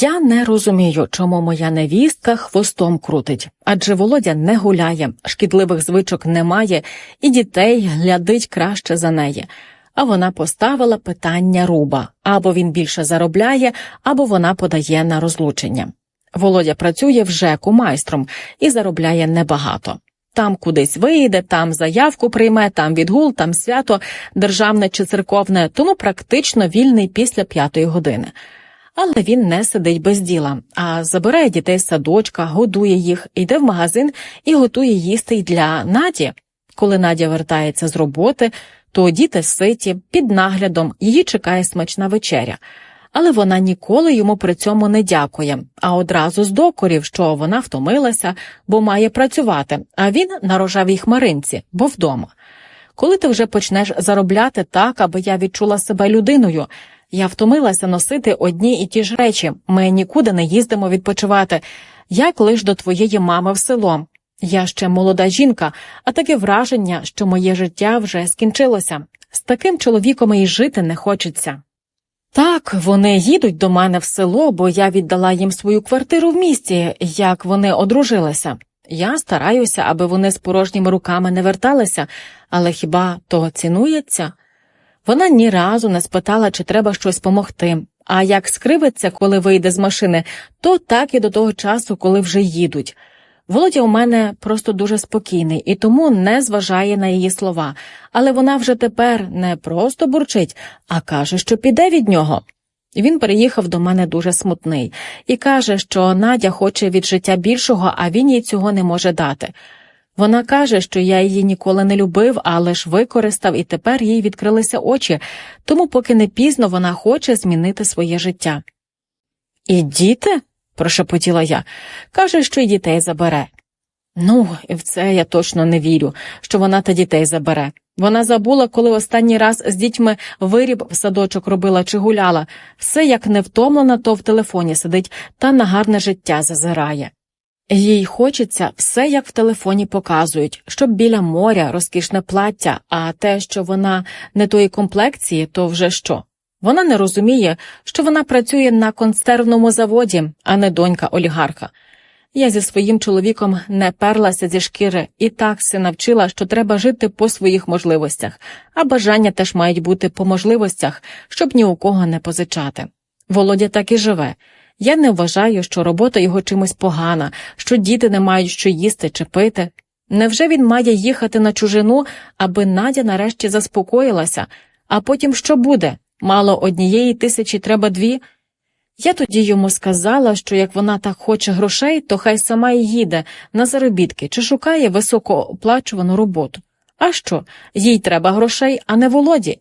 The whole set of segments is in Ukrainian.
Я не розумію, чому моя невістка хвостом крутить, адже Володя не гуляє, шкідливих звичок немає, і дітей глядить краще за неї. А вона поставила питання руба або він більше заробляє, або вона подає на розлучення. Володя працює в ЖЕКу майстром і заробляє небагато. Там кудись вийде, там заявку прийме, там відгул, там свято, державне чи церковне, тому практично вільний після п'ятої години. Але він не сидить без діла, а забирає дітей з садочка, годує їх, йде в магазин і готує їсти й для Наді. Коли Надя вертається з роботи, то діти ситі, під наглядом, її чекає смачна вечеря. Але вона ніколи йому при цьому не дякує, а одразу з докорів, що вона втомилася, бо має працювати, а він на рожавій хмаринці, бо вдома. Коли ти вже почнеш заробляти так, аби я відчула себе людиною, я втомилася носити одні і ті ж речі. Ми нікуди не їздимо відпочивати. Як лиш до твоєї мами в село. Я ще молода жінка, а таке враження, що моє життя вже скінчилося. З таким чоловіком і жити не хочеться. Так, вони їдуть до мене в село, бо я віддала їм свою квартиру в місті, як вони одружилися. Я стараюся, аби вони з порожніми руками не верталися, але хіба то цінується? Вона ні разу не спитала, чи треба щось помогти. А як скривиться, коли вийде з машини, то так і до того часу, коли вже їдуть. Володя у мене просто дуже спокійний і тому не зважає на її слова, але вона вже тепер не просто бурчить, а каже, що піде від нього. Він приїхав до мене дуже смутний і каже, що Надя хоче від життя більшого, а він їй цього не може дати. Вона каже, що я її ніколи не любив, але ж використав, і тепер їй відкрилися очі, тому, поки не пізно, вона хоче змінити своє життя. І діти? прошепотіла я, каже, що й дітей забере. Ну, і в це я точно не вірю, що вона та дітей забере. Вона забула, коли останній раз з дітьми виріб в садочок робила чи гуляла, все як не втомлена, то в телефоні сидить та на гарне життя зазирає. Їй хочеться все, як в телефоні показують, щоб біля моря розкішне плаття, а те, що вона не тої комплекції, то вже що? Вона не розуміє, що вона працює на консервному заводі, а не донька олігарха. Я зі своїм чоловіком не перлася зі шкіри і так се навчила, що треба жити по своїх можливостях, а бажання теж мають бути по можливостях, щоб ні у кого не позичати. Володя так і живе. Я не вважаю, що робота його чимось погана, що діти не мають що їсти чи пити. Невже він має їхати на чужину, аби Надя нарешті заспокоїлася, а потім що буде? Мало однієї тисячі треба дві. Я тоді йому сказала, що як вона так хоче грошей, то хай сама й їде на заробітки чи шукає високооплачувану роботу. А що, їй треба грошей, а не володі.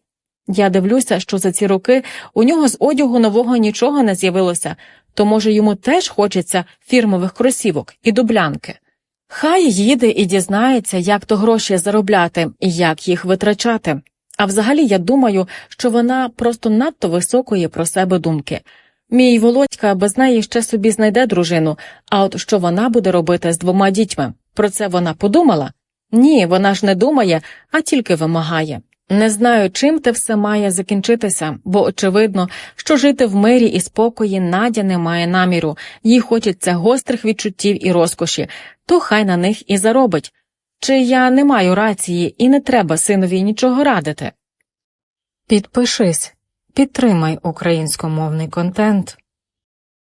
Я дивлюся, що за ці роки у нього з одягу нового нічого не з'явилося, то, може, йому теж хочеться фірмових кросівок і дублянки. Хай їде і дізнається, як то гроші заробляти і як їх витрачати. А взагалі я думаю, що вона просто надто високої про себе думки. Мій Володька без неї ще собі знайде дружину, а от що вона буде робити з двома дітьми? Про це вона подумала? Ні, вона ж не думає, а тільки вимагає. Не знаю, чим те все має закінчитися, бо очевидно, що жити в мирі і спокої Надя не має наміру, їй хочеться гострих відчуттів і розкоші, то хай на них і заробить. Чи я не маю рації і не треба синові нічого радити? Підпишись, підтримай українськомовний контент.